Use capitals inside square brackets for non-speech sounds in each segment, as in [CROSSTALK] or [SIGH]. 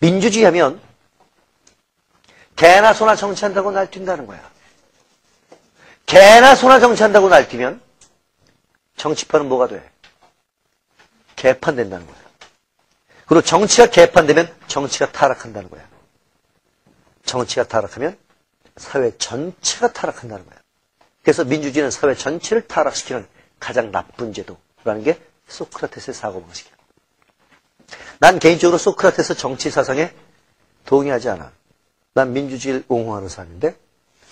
민주주의 하면 개나 소나 정치한다고 날뛴다는 거야. 개나 소나 정치한다고 날뛰면 정치판은 뭐가 돼? 개판된다는 거야. 그리고 정치가 개판되면 정치가 타락한다는 거야. 정치가 타락하면 사회 전체가 타락한다는 거야. 그래서 민주주의는 사회 전체를 타락시키는 가장 나쁜 제도라는 게 소크라테스의 사고방식이야. 난 개인적으로 소크라테스 정치 사상에 동의하지 않아. 난 민주주의를 옹호하는 사람인데,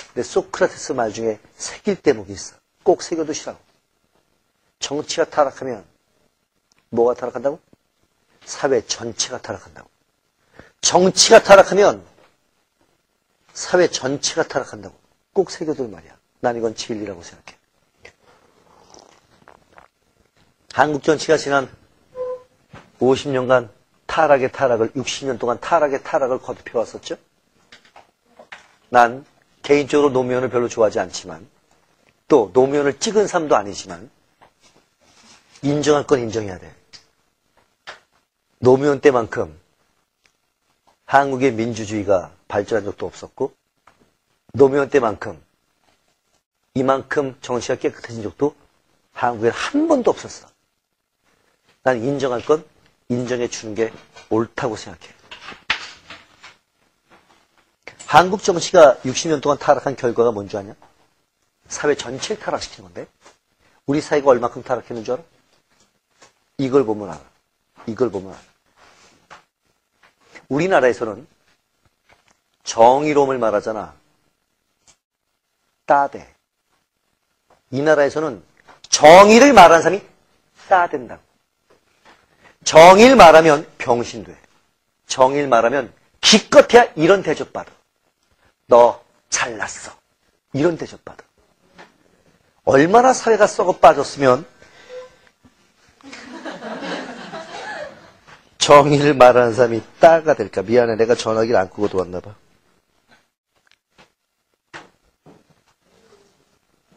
근데 소크라테스 말 중에 새길 대목이 있어. 꼭 새겨두시라고. 정치가 타락하면 뭐가 타락한다고? 사회 전체가 타락한다고. 정치가 타락하면 사회 전체가 타락한다고. 꼭 새겨둘 말이야. 난 이건 진리라고 생각해. 한국 정치가 지난 50년간 타락의 타락을 60년 동안 타락의 타락을 거듭해 왔었죠. 난 개인적으로 노무현을 별로 좋아하지 않지만 또 노무현을 찍은 삶도 아니지만 인정할 건 인정해야 돼. 노무현 때만큼 한국의 민주주의가 발전한 적도 없었고 노무현 때만큼 이만큼 정치가 깨끗해진 적도 한국에 한 번도 없었어. 난 인정할 건 인정해 주는 게 옳다고 생각해. 한국 정치가 60년 동안 타락한 결과가 뭔지 아냐? 사회 전체를 타락시킨 건데 우리 사회가 얼마큼 타락했는 줄 알아? 이걸 보면 알아. 이걸 보면 알아. 우리나라에서는 정의로움을 말하잖아. 따대. 이 나라에서는 정의를 말하는 사람이 따된다고. 정의를 말하면 병신돼. 정의를 말하면 기껏해야 이런 대접 받아. 너 잘났어. 이런 대접 받아. 얼마나 사회가 썩어 빠졌으면 [LAUGHS] 정의를 말하는 사람이 따가 될까? 미안해. 내가 전화기를 안 끄고 들어왔나 봐.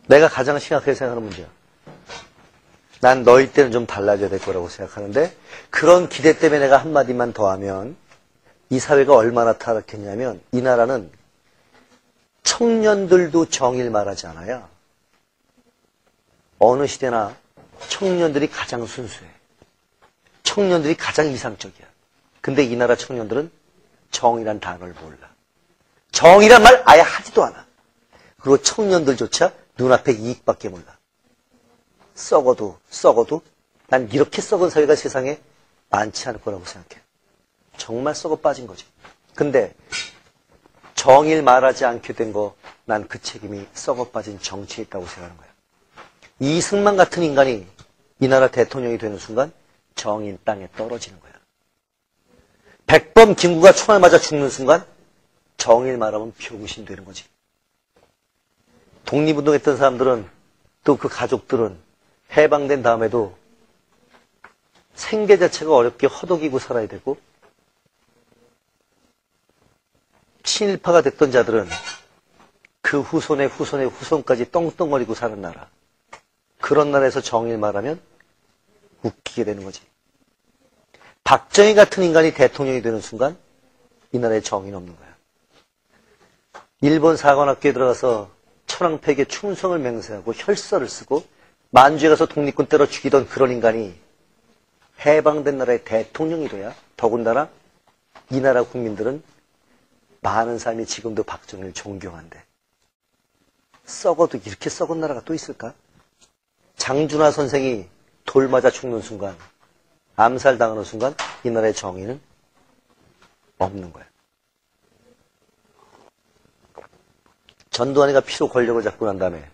내가 가장 심각하게 생각하는 문제야. 난 너희 때는 좀 달라져야 될 거라고 생각하는데 그런 기대 때문에 내가 한마디만 더 하면 이 사회가 얼마나 타락했냐면 이 나라는 청년들도 정의를 말하지 않아요. 어느 시대나 청년들이 가장 순수해. 청년들이 가장 이상적이야. 근데 이 나라 청년들은 정의란 단어를 몰라. 정의란 말 아예 하지도 않아. 그리고 청년들조차 눈앞에 이익밖에 몰라. 썩어도 썩어도 난 이렇게 썩은 사회가 세상에 많지 않을 거라고 생각해. 정말 썩어 빠진 거지. 근데 정의를 말하지 않게 된 거 난 그 책임이 썩어 빠진 정치에 있다고 생각하는 거야. 이승만 같은 인간이 이 나라 대통령이 되는 순간 정의는 땅에 떨어지는 거야. 백범 김구가 총알 맞아 죽는 순간 정의를 말하면 병신 되는 거지. 독립운동했던 사람들은 또 그 가족들은 해방된 다음에도 생계 자체가 어렵게 허덕이고 살아야 되고 친일파가 됐던 자들은 그 후손의 후손의 후손까지 떵떵거리고 사는 나라. 그런 나라에서 정의를 말하면 웃기게 되는 거지. 박정희 같은 인간이 대통령이 되는 순간 이 나라에 정의는 없는 거야. 일본 사관학교에 들어가서 천황폐에게 충성을 맹세하고 혈서를 쓰고 만주에 가서 독립군 때려 죽이던 그런 인간이 해방된 나라의 대통령이 돼야 더군다나 이 나라 국민들은 많은 사람이 지금도 박정희를 존경한대. 썩어도 이렇게 썩은 나라가 또 있을까? 장준하 선생이 돌 맞아 죽는 순간, 암살당하는 순간 이 나라의 정의는 없는 거야. 전두환이가 피로 권력을 잡고 난 다음에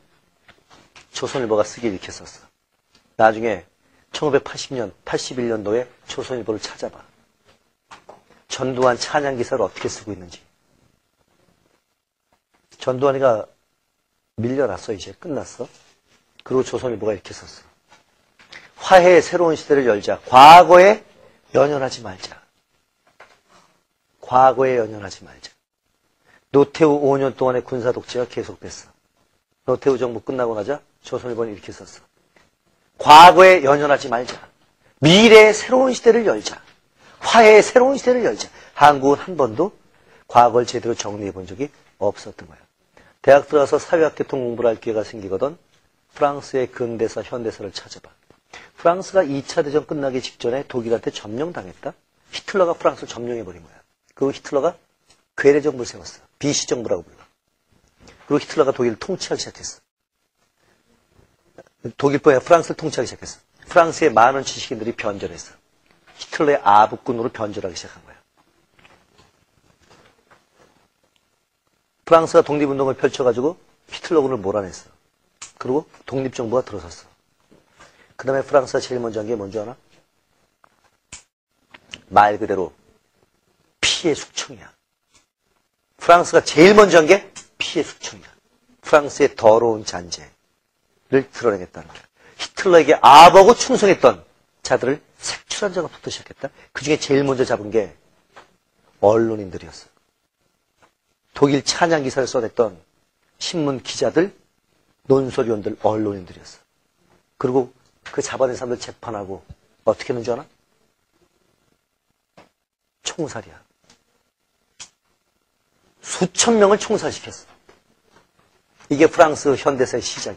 조선일보가 쓰기 썼어. 나중에 1980년, 81년도에 조선일보를 찾아봐. 전두환 찬양 기사를 어떻게 쓰고 있는지. 전두환이가 밀려났어, 이제. 끝났어. 그리고 조선일보가 이렇게 썼어. 화해의 새로운 시대를 열자. 과거에 연연하지 말자. 과거에 연연하지 말자. 노태우 5년 동안의 군사 독재가 계속됐어. 노태우 정부 끝나고 나자 조선일보는 이렇게 썼어. 과거에 연연하지 말자. 미래의 새로운 시대를 열자. 화해의 새로운 시대를 열자. 한국은 한 번도 과거를 제대로 정리해 본 적이 없었던 거예요. 대학 들어가서 사회학 계통 공부를 할 기회가 생기거든 프랑스의 근대사, 현대사를 찾아봐. 프랑스가 2차 대전 끝나기 직전에 독일한테 점령당했다? 히틀러가 프랑스를 점령해버린 거야. 그리고 히틀러가 괴뢰 정부를 세웠어. 비시 정부라고 불러. 그리고 히틀러가 독일을 통치하기 시작했어. 독일뿐 프랑스를 통치하기 시작했어. 프랑스의 많은 지식인들이 변절했어. 히틀러의 아부꾼으로 변절하기 시작한 거야. 프랑스가 독립운동을 펼쳐가지고 히틀러군을 몰아냈어. 그리고 독립정부가 들어섰어. 그 다음에 프랑스가 제일 먼저 한 게 뭔지 아나? 말 그대로 피해 숙청이야. 프랑스가 제일 먼저 한 게 피해 숙청이야. 프랑스의 더러운 잔재를 드러내겠다는 거야. 히틀러에게 아버고 충성했던 자들을 색출한 작업부터 시작했다. 그 중에 제일 먼저 잡은 게 언론인들이었어. 독일 찬양 기사를 써냈던 신문 기자들, 논설위원들, 언론인들이었어. 그리고 그 잡아낸 사람들 재판하고 어떻게 했는 줄 아나? 총살이야. 수천 명을 총살시켰어. 이게 프랑스 현대사의 시작이야.